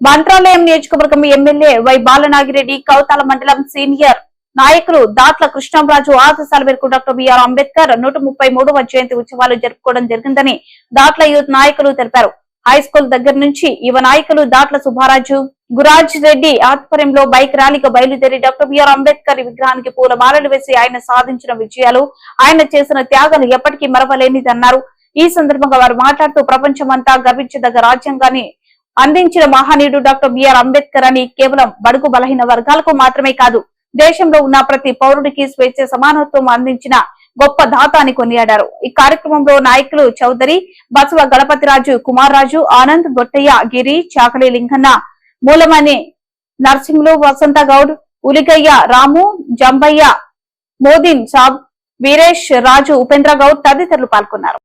మంత్రాలయం నియోజకవర్గం MLA Y Balanagi Reddy Kouthala మండలం senior నాయకులు దాట్ల కృష్ణంరాజు ఆదేశాల మేరకు డాక్టర్ బిఆర్ అంబేద్కర్ నూట ముప్పై మూడవ జయంతి ఉత్సవాలు జరుపుకోవడం జరిగిందని దాట్ల యూత్ నాయకులు తెలిపారు. హై స్కూల్ దగ్గర నుంచి యువ నాయకులు దాట్ల సుబ్బారాజు గురాజ్ రెడ్డి ఆధ్వర్యంలో బైక్ ర్యాలీగా బయలుదేరి డాక్టర్ బిఆర్ అంబేద్కర్ విగ్రహానికి పూలమాలలు వేసి ఆయన సాధించిన విజయాలు ఆయన చేసిన త్యాగాలు ఎప్పటికీ మరవలేనిదన్నారు. ఈ సందర్భంగా వారు మాట్లాడుతూ ప్రపంచమంతా గర్వించదగ్గ రాజ్యాంగాన్ని అందించిన మహనీయుడు డాక్టర్ బిఆర్ అంబేద్కర్ అని కేవలం బడుగు బలహీన వర్గాలకు మాత్రమే కాదు దేశంలో ఉన్న ప్రతి పౌరుడికి స్వేచ్ఛ సమానత్వం అందించిన గొప్ప దాత అని కొనియాడారు. ఈ కార్యక్రమంలో నాయకులు చౌదరి బసవ గణపతిరాజు కుమార్ రాజు ఆనంద్ గొట్టయ్య గిరి చాకలి లింగన్న మూలమణి నర్సింహులు వసంత గౌడ్ ఉలిగయ్య రాము జంబయ్య మోదీన్ సాబ్ వీరేష్ రాజు ఉపేంద్ర గౌడ్ తదితరులు పాల్గొన్నారు.